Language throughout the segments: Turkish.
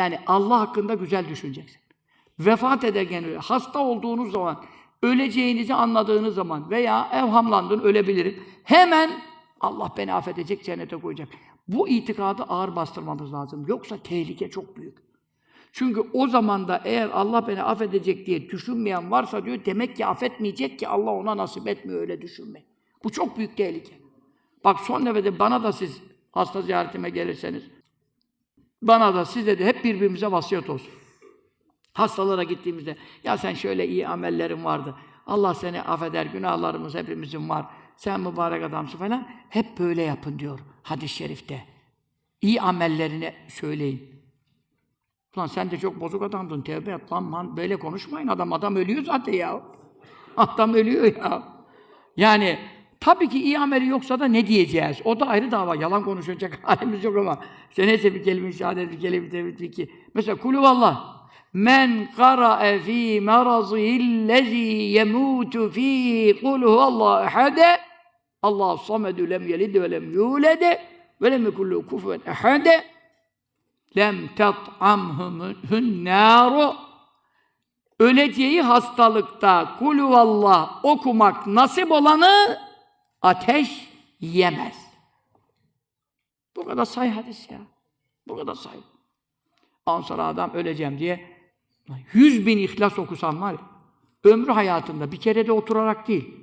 Yani Allah hakkında güzel düşüneceksin. Vefat ederken öyle. Hasta olduğunuz zaman, öleceğinizi anladığınız zaman veya evhamlandın, ölebilirim. Hemen Allah beni affedecek, cennete koyacak. Bu itikadı ağır bastırmamız lazım. Yoksa tehlike çok büyük. Çünkü o zaman da eğer Allah beni affedecek diye düşünmeyen varsa diyor, demek ki affetmeyecek ki Allah ona nasip etmiyor öyle düşünmeyi. Bu çok büyük tehlike. Bak son nefede bana da siz hasta ziyaretime gelirseniz, bana da size de hep birbirimize vasiyet olsun. Hastalara gittiğimizde, ya sen şöyle iyi amellerin vardı. Allah seni affeder, günahlarımız hepimizin var. Sen mübarek adamsın falan. Hep böyle yapın diyor hadis-i şerifte. İyi amellerini söyleyin. Ulan sen de çok bozuk adamdın, tevbe et lan, lan. Böyle konuşmayın adam, adam ölüyor zaten ya. Adam ölüyor ya. Yani tabii ki iyi ameli yoksa da ne diyeceğiz? O da ayrı dava. Yalan konuşacak halimiz yok ama. İşte neyse bir kelime-i şehadet, bir kelime-i tevhid, bir ki. Mesela kulüvallah. Men qara'e fî merazihillezî yemûtu fîhî kul huvallahu ehade Allah samedü lem yelid ve lem yulede ve lem yekullu kufuven ehade lem tet'amhumün nâru öleceği hastalıkta kulüvallah okumak nasip olanı ateş yemez. Bu kadar say hadis ya. Bu kadar say. Ondan sonra adam öleceğim diye yüz bin ihlas okusan var ömrü hayatında bir kere de oturarak değil.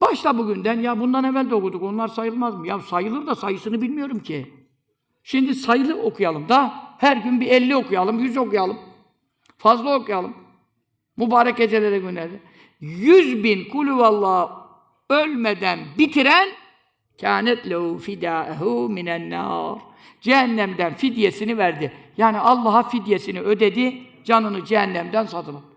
Başla bugünden, ya bundan evvel de okuduk, onlar sayılmaz mı? Ya sayılır da sayısını bilmiyorum ki. Şimdi sayılı okuyalım da, her gün bir 50 okuyalım, 100 okuyalım. Fazla okuyalım. Mübarek gecelere günlerde. Yüz bin kulüvallah ölmeden bitiren kânet lehu fidâehu minen nâr. Cehennemden fidyesini verdi. Yani Allah'a fidyesini ödedi, canını cehennemden satın.